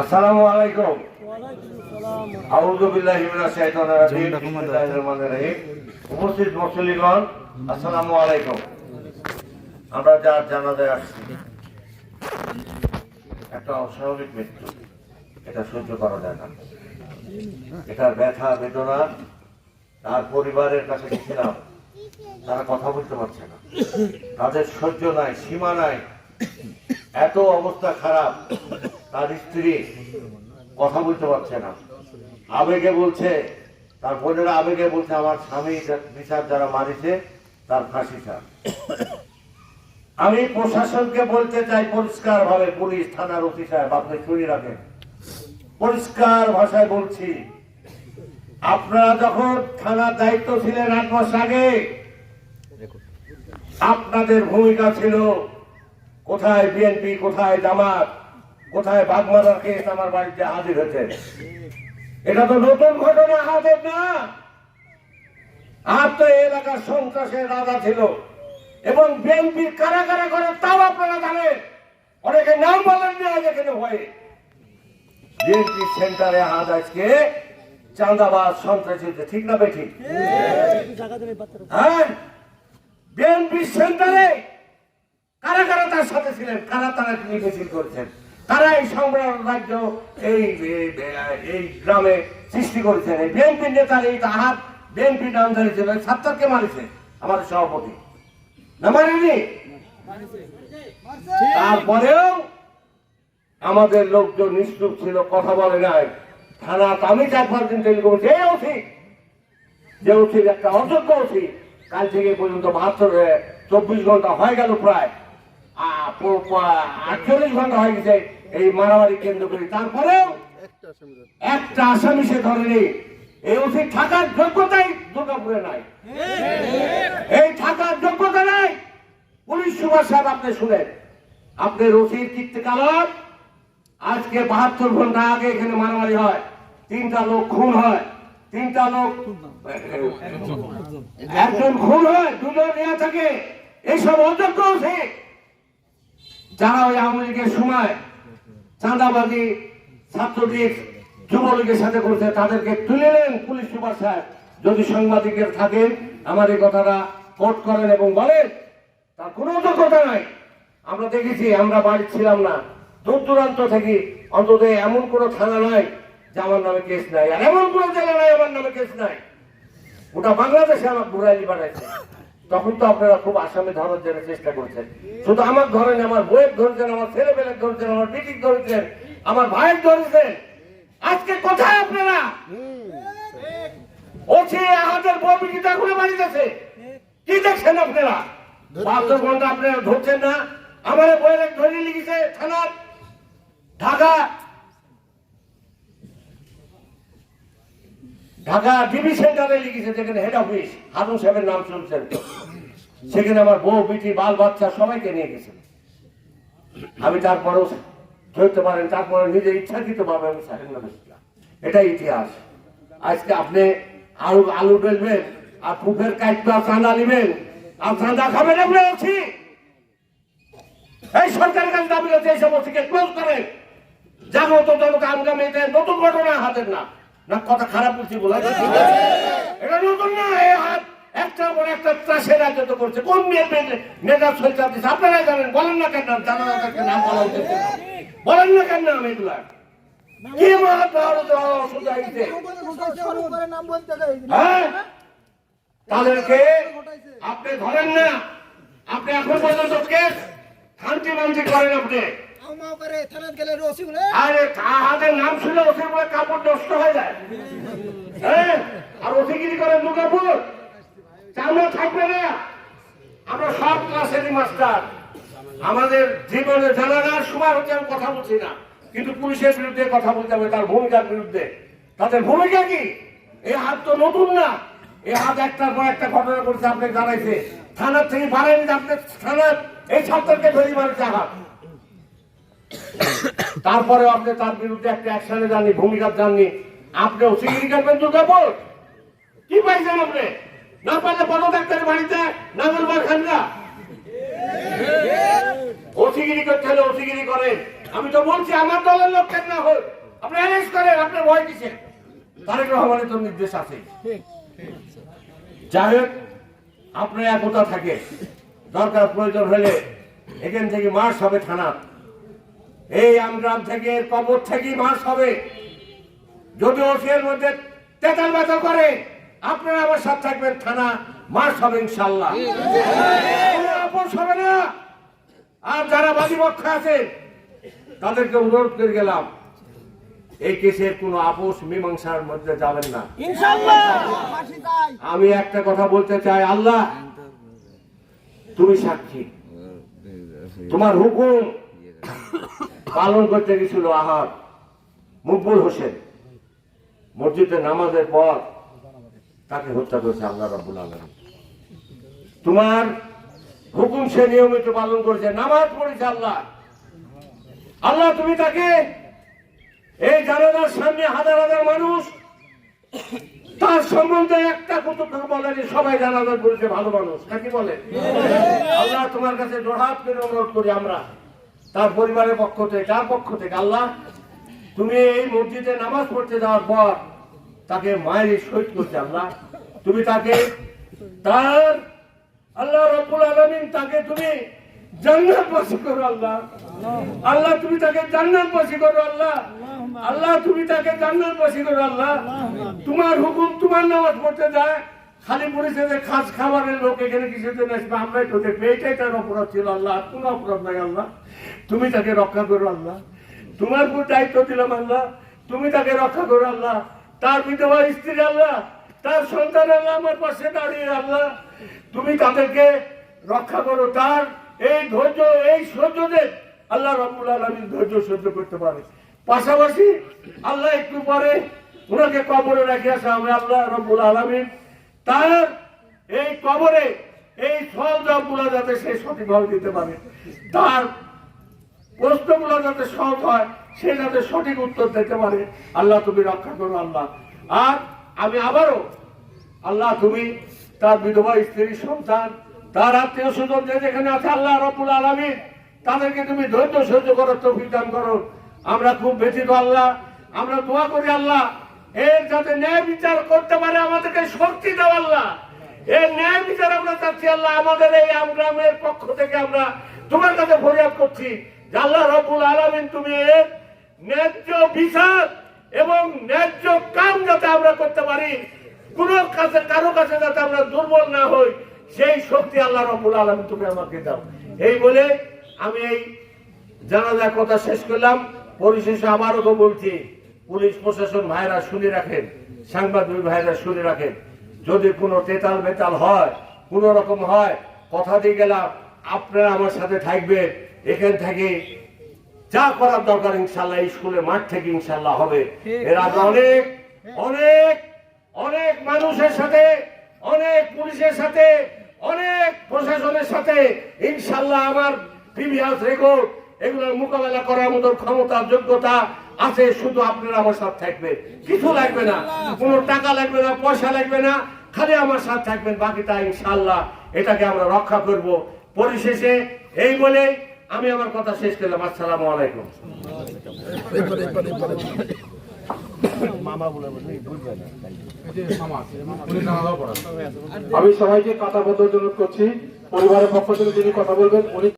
আসসালামু আলাইকুম। আউযু বিল্লাহি মিনাশ শাইতানির রাজিম। বিসমিল্লাহির রহমানির রহিম। উপস্থিত মুসলিমগণ আসসালামু আলাইকুম। আমরা যার আসছি একটা অস্বাভাবিক মৃত্যু। এটা সহ্য করা যায় না। এটার ব্যথা বেদনা। তার পরিবারের কাছে গেছিলাম। তারা কথা বলতে পারছে না। তাদের সহ্য নাই সীমা নাই। এত অবস্থা খারাপ। তার স্ত্রী কথা বলতে পারছে না। আবেগে বলছে, তার বোনেরা আবেগে বলছে, আমার স্বামী বিচার যারা মারিছে, তার ফাঁসি আমি প্রশাসনকে বলতে চাই পরিষ্কার ভাবে পুলিশ, থানার ওসি সাহেব আপনি শুনে রাখেন। পরিষ্কার ভাষায় বলছি, আপনারা যখন থানার দায়িত্ব ছিলেন আট মাস আগে, আপনাদের ভূমিকা ছিল কোথায় বিএনপি, কোথায় জামাত কোথায় বাগমারার কেস আমার বাড়িতে হাজির হয়েছে? এটা তো নতুন ঘটনা হাতের না। আর তো এলাকার সন্ত্রাসের রাজা ছিল। এবং বিএনপির কারা কারা করে তাও আপনারা জানেন, অনেকে নাম বলেন না আজ এখানে হয়ে। বিএনপি সেন্টারে আজ আজকে চাঁদাবাজ সন্ত্রাসী ঠিক না বেঠিক হ্যাঁ বিএনপি সেন্টারে কারা কারা তার সাথে ছিলেন, কারা তারা মিছিল করছেন? তারা এই সংগ্রাম রাজ্য এই এই- গ্রামে সৃষ্টি করেছেন। এই বিএনপি নেতার এই হাত বিএনপি নামধারী ছিল ছাত্রকে মারিছে আমাদের সভাপতি। না মারেনি? তারপরেও আমাদের লোকজন নিশ্চুপ ছিল, কথা বলে নাই। থানা আমি চারবার দিন তৈরি করেছি এই অথি যে অথির একটা অযোগ্য অথি কাল থেকে পর্যন্ত বাহাত্তর চব্বিশ ঘণ্টা হয়ে গেল প্রায়। আটচল্লিশ ঘণ্টা হয়ে গেছে এই মারামারি কেন্দ্র করে। তারপরেও একটা আসামি সে ধরেনি। এই অথির থাকার যোগ্যতাই দুর্গাপুরে নাই। এই থাকার যোগ্যতা নাই। পুলিশ সুভাষ সাহেব আপনি শুনেন। আপনি রসির কীর্তিকালন আজকে বাহাত্তর ঘণ্টা আগে এখানে মারামারি হয়। তিনটা লোক খুন হয়। তিনটা লোক একজন। খুন হয়। দুজন নেওয়া থাকে। এইসব অযোগ্য আছে যারা ওই আওয়ামী লীগের সময় চাঁদাবাজি, ছাত্রলীগ, যুবলীগের সাথে করছে, তাদেরকে তুলে নেন পুলিশ সুপার সাহেব। যদি সাংবাদিকের থাকেন আমার এই কথাটা কোট করেন এবং বলেন, তার কোনো যোগ্যতা নাই। আমরা দেখেছি, আমরা বাড়ি ছিলাম না। দূর দূরান্ত থেকে অন্তত এমন কোনো থানা নাই যে আমার নামে কেস নাই। আর এমন কোনো জেলা নাই, আমার নামে কেস নাই। ওটা বাংলাদেশে আমার বুড়াইলি বানাইছে। তখন তো আপনারা খুব আসামি ধরার জন্য চেষ্টা করছেন। শুধু আমার ধরেন আমার বইয়ের ধরেছেন আমার ছেলে পেলের ধরেছেন আমার বিটির ধরেছেন আমার ভাইয়ের ধরেছেন। আজকে কোথায় আপনারা? ওছে আমাদের বউ বিটিটা ঘুরে বাড়িতেছে। কি দেখছেন আপনারা? বাহাত্তর ঘণ্টা আপনারা ধরছেন না? আমার বইয়ের ধরে লিখেছে থানার ঢাকা ঢাকা ডিবি সেন্টারে লিখেছে, যেখানে হেড অফিস হারুন সাহেবের নাম শুনছেন। সেখানে আমার বউ, বিটি, বাল, বাচ্চা সবাইকে নিয়ে গেছেন আমি তারপরেও ধরতে পারেন, তারপরে নিজে ইচ্ছাকৃত ভাবে আমি স্বাধীনতা দিচ্ছিলাম এটাই ইতিহাস। আজকে আপনি আলু আলু বেলবেন, আর পুকুরের কাইটটা চাঁদা নেবেন, আর চাঁদা খাবেন, আমরা আছি। এই সরকারের কাছে দাবি রয়েছে এই সমস্যাকে ক্লোজ করেন। জাগ্রত জনতা আঙ্গামে নতুন ঘটনা হাতের না। না কথা খারাপ বলছি বলা। এটা নতুন না এই হাত। একটা পর একটা ত্রাসের রাজত্ব করছে। কোন নিয়ে নেতা সৈচার দিচ্ছে আপনারা জানেন বলেন না কেন জানা তাদেরকে নাম বলা উচিত ছিল। বলেন না কেন নাম এগুলা? কি মহাভারত অসুবিধা হয়েছে হ্যাঁ? তাদেরকে আপনি ধরেন না আপনি এখন পর্যন্ত কেস শান্তি মান্তি করেন আপনি। আরে হাতের নাম শুনে ওসির বলে কাপড় নষ্ট হয়ে যায়? হ্যাঁ? আর করে থাকবে না। আমরা সব ক্লাসেরই মাস্টার। আমাদের জীবনে জানার সময় হচ্ছে আমি কথা বলছি না। কিন্তু পুলিশের বিরুদ্ধে কথা বলতে হবে, তার ভূমিকার বিরুদ্ধে। তাদের ভূমিকা কি? এই হাত তো নতুন না। এই হাত একটার পর একটা ঘটনা করছে আপনি জানাইছে। থানার থেকে বাড়াইনি, আপনি থানার এই ছাত্রকে ধরে মারছে হাত তারপরে আপনি তার বিরুদ্ধে একটা অ্যাকশনে যাননি, ভূমিকা জাননি আপনি সিগিরি করবেন দুর্গাপুর কি পাইছেন আপনি? না পারলে পদত্যাগের বাড়িতে নাগরবার খান না ওসিগিরি করতে হলে ওসিগিরি করেন আমি তো বলছি, আমার দলের লোক কেন না হোক আপনি অ্যারেস্ট করেন, আপনার ভয় কিসের? তারেক রহমানের তো নির্দেশ আছে। যাই হোক, আপনার একতা থাকে। দরকার প্রয়োজন হলে এখান থেকে মার্চ হবে থানা এই আমগ্রাম থেকে কবর থেকে মাস হবে। যদিও এর মধ্যে তেতাল বেতাল করে আপনারা আমার সাথে থাকবেন থানা মাস হবে ইনশাল্লাহ। হবে না। আর যারা বাদীপক্ষ আছে তাদেরকে অনুরোধ করে গেলাম এই কেসের কোনো আপোষ মীমাংসার মধ্যে যাবেন না। আমি একটা কথা বলতে চাই আল্লাহ তুমি সাক্ষী। তোমার হুকুম পালন করতে গেছিল আহার মকবুল হোসেন। মসজিদে নামাজের পর তাকে হত্যা করেছে আল্লাহ রাব্বুল আলম তোমার হুকুম সে নিয়মিত পালন করেছে, নামাজ পড়েছে আল্লাহ। আল্লাহ, তুমি তাকে এই জানাজার সামনে হাজার হাজার মানুষ, তার সম্বন্ধে একটা কতক্ষণ বলেনি সবাই জানাজার বলছে ভালো মানুষ। নাকি বলে? আল্লাহ, তোমার কাছে জোড়হাত করে অনুরোধ করি আমরা। তার পরিবারের পক্ষ থেকে তার পক্ষ থেকে? আল্লাহ, তুমি এই মসজিদে নামাজ পড়তে যাওয়ার পর তাকে মায়ের শহীদ করছে আল্লাহ। তুমি তাকে, তার আল্লাহ রব্বুল আলমিন তাকে তুমি করো, আল্লাহ। আল্লাহ, তুমি তাকে জান্নাত বাসী করো, আল্লাহ। আল্লাহ, তুমি তাকে জান্নাত বাসী করো, আল্লাহ। তোমার হুকুম, তোমার নামাজ পড়তে যায়। খালি পরিচয় খাস খাবারের লোক এখানে কিছুর জন্য আসবে আমরাই তো দেখব এইটাই তার অপরাধ ছিল আল্লাহ, আর কোনো অপরাধ নাই আল্লাহ। তুমি তাকে রক্ষা করো আল্লাহ। তোমার উপর দায়িত্ব দিলাম আল্লাহ। তুমি তাকে রক্ষা করো আল্লাহ। তার বিধবা স্ত্রী আল্লাহ। তার সন্তান আল্লাহ আমার পাশে দাঁড়িয়ে আল্লাহ। তুমি তাদেরকে রক্ষা করো। তার এই ধৈর্য, এই সহ্য সহ্যদের আল্লাহ রব্বুল আলমী ধৈর্য সহ্য করতে পারে। পাশাপাশি আল্লাহ একটু পরে ওনাকে কবরে রেখে আসা আমরা আল্লাহ রব্বুল আলমিন। তার এই কবরে এই ফল যাতে সে সঠিকভাবে দিতে পারে। তার প্রশ্নগুলো যাতে সহজ হয়, সে যাতে সঠিক উত্তর দিতে পারে। আল্লাহ তুমি রক্ষা করো আল্লাহ। আর আমি আবারও আল্লাহ তুমি তার বিধবা স্ত্রী, সন্তান, তার আত্মীয় স্বজন যে যেখানে আছে, আল্লাহ রব্বুল আলমী তাদেরকে তুমি ধৈর্য সহ্য করো তৌফিক দান করো। আমরা খুব ব্যথিত আল্লাহ। আমরা দোয়া করি আল্লাহ এর যাতে ন্যায় বিচার করতে পারে, আমাদেরকে শক্তি দাও আল্লাহ। এর ন্যায় বিচার আমরা চাচ্ছি আল্লাহ, আমাদের এই আমগ্রামের পক্ষ থেকে আমরা তোমার কাছে ফরিয়াদ করছি আল্লাহ রবুল আলমিন তুমি এর ন্যায্য বিচার এবং ন্যায্য কাম যাতে আমরা করতে পারি, কোনো কাছে, কারও কাছে যাতে আমরা দুর্বল না হই, সেই শক্তি আল্লাহ রবুল আলম তুমি আমাকে দাও। এই বলে আমি এই জানাজার কথা শেষ করলাম। পরিশেষে আবারও তো বলছি পুলিশ প্রশাসন ভাইরা শুনে রাখেন, সাংবাদিক ভাইরা শুনে রাখেন, যদি কোনো তেতাল বেতাল হয়, কোনো রকম হয়, কথা দিয়ে গেলাম, আপনারা আমার সাথে থাকবেন, এখান থেকে যা করার দরকার ইনশাল্লাহ স্কুলের মাঠ থেকে ইনশাল্লাহ হবে। এর আগে অনেক অনেক অনেক মানুষের সাথে, অনেক পুলিশের সাথে, অনেক প্রশাসনের সাথে ইনশাল্লাহ আমার প্রিভিয়াস রেকর্ড এগুলোর মোকাবেলা করার মতো ক্ষমতা, যোগ্যতা আছে, শুধু আপনারা আমার সাথে থাকবেন কিছু লাগবে না। কোনো টাকা লাগবে না, পয়সা লাগবে না। খালি আমার সাথে থাকবেন, বাকিটা ইনশাল্লাহ এটাকে আমরা রক্ষা করব। পরিশেষে এই বলে আমি আমার কথা শেষ করলাম। আসসালামু আলাইকুম। আমি সবাইকে কথা জন্য করছি। পরিবারের পক্ষ থেকে যিনি কথা বলবেন, উনি